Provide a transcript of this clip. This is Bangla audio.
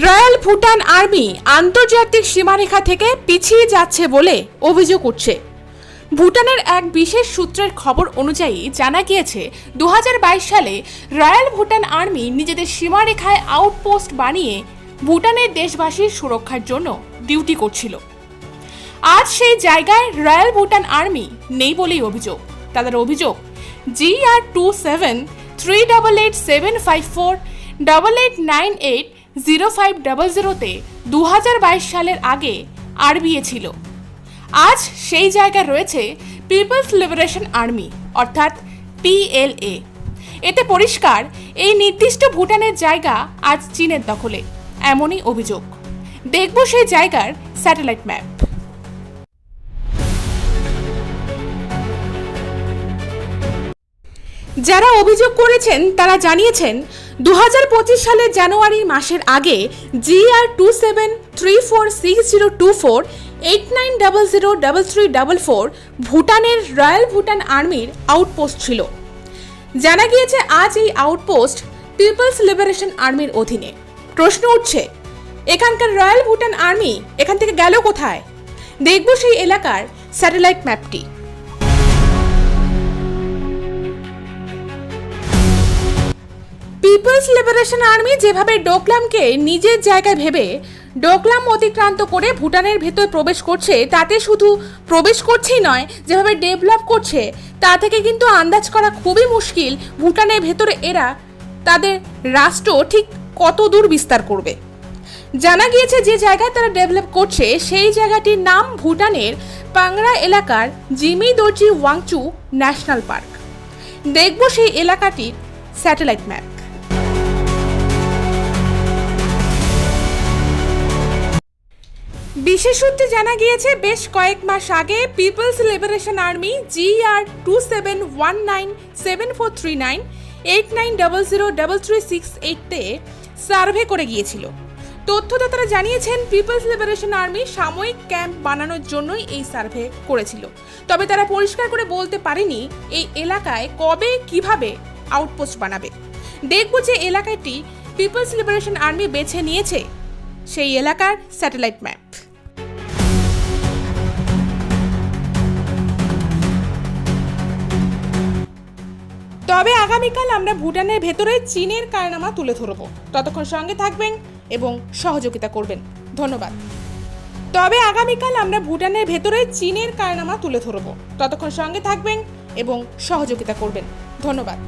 রয়্যাল ভুটান আর্মি আন্তর্জাতিক সীমারেখা থেকে পিছিয়ে যাচ্ছে বলে অভিযোগ উঠছে। ভুটানের এক বিশেষ সূত্রের খবর অনুযায়ী জানা গিয়েছে দু হাজার বাইশ সালে রয়্যাল ভুটান আর্মি নিজেদের সীমারেখায় আউটপোস্ট বানিয়ে ভুটানের দেশবাসীর সুরক্ষার জন্য ডিউটি করছিল। আজ সেই জায়গায় রয়্যাল ভুটান আর্মি নেই বলেই অভিযোগ। তাদের অভিযোগ G R two seven, three double eight seven five four, double eight nine eight zero five double জিরোতে দু হাজার বাইশ সালের আগে আরবিএ ছিল। আজ সেই জায়গায় রয়েছে পিপলস লিবারেশন আর্মি, অর্থাৎ পিএলএ এতে পরিষ্কার, এই নির্দিষ্ট ভুটানের জায়গা আজ চীনের দখলে, এমনই অভিযোগ। দেখব সেই জায়গার স্যাটেলাইট ম্যাপ। যারা অভিযোগ করেছেন, তারা জানিয়েছেন দু সালের জানুয়ারি মাসের আগে GR two seven three four six zero two four eight nine double zero double three double four ভুটানের রয়্যাল ভুটান আর্মির আউটপোস্ট ছিল। জানা গিয়েছে, আজ এই আউটপোস্ট পিপলস লিবারেশন আর্মির অধীনে। প্রশ্ন উঠছে, এখানকার রয়্যাল ভুটান আর্মি এখান থেকে গেল কোথায়? দেখব সেই এলাকার স্যাটেলাইট ম্যাপটি। পিপলস লিবারেশন আর্মি যেভাবে ডোকলামকে নিজের জায়গায় ভেবে ডোকলাম অতিক্রান্ত করে ভুটানের ভেতর প্রবেশ করছে, তাতে শুধু প্রবেশ করছেই নয়, যেভাবে ডেভেলপ করছে, তা থেকে কিন্তু আন্দাজ করা খুবই মুশকিল ভুটানের ভেতরে এরা তাদের রাষ্ট্র ঠিক কত দূর বিস্তার করবে। জানা গিয়েছে যে জায়গায় তারা ডেভেলপ করছে, সেই জায়গাটির নাম ভুটানের পাংরা এলাকার জিমি দর্জি ওয়াংচু ন্যাশনাল পার্ক। দেখব সেই এলাকাটির স্যাটেলাইট ম্যাপ। বিশেষ সূত্রে জানা গিয়েছে, বেশ কয়েক মাস আগে People's Liberation Army GR two seven one nine seven four three nine eight nine double zero double three six এইটতে survey করে গিয়েছিল। তথ্যদাতারা জানিয়েছেন, পিপলস লিবারেশন আর্মি সাময়িক ক্যাম্প বানানোর জন্যই এই সার্ভে করেছিল। তবে তারা পরিষ্কার করে বলতে পারেনি এই এলাকায় কবে, কীভাবে আউটপোস্ট বানাবে। দেখব যে এলাকাটি পিপলস লিবারেশন আর্মি বেছে নিয়েছে সেই এলাকার স্যাটেলাইট ম্যাপ। তবে আগামীকাল আমরা ভুটানের ভেতরে চীনের কারনামা তুলে ধরব। ততক্ষণ সঙ্গে থাকবেন এবং সহযোগিতা করবেন। ধন্যবাদ। তবে আগামীকাল আমরা ভুটানের ভেতরে চীনের কারনামা তুলে ধরব। ততক্ষণ সঙ্গে থাকবেন এবং সহযোগিতা করবেন। ধন্যবাদ।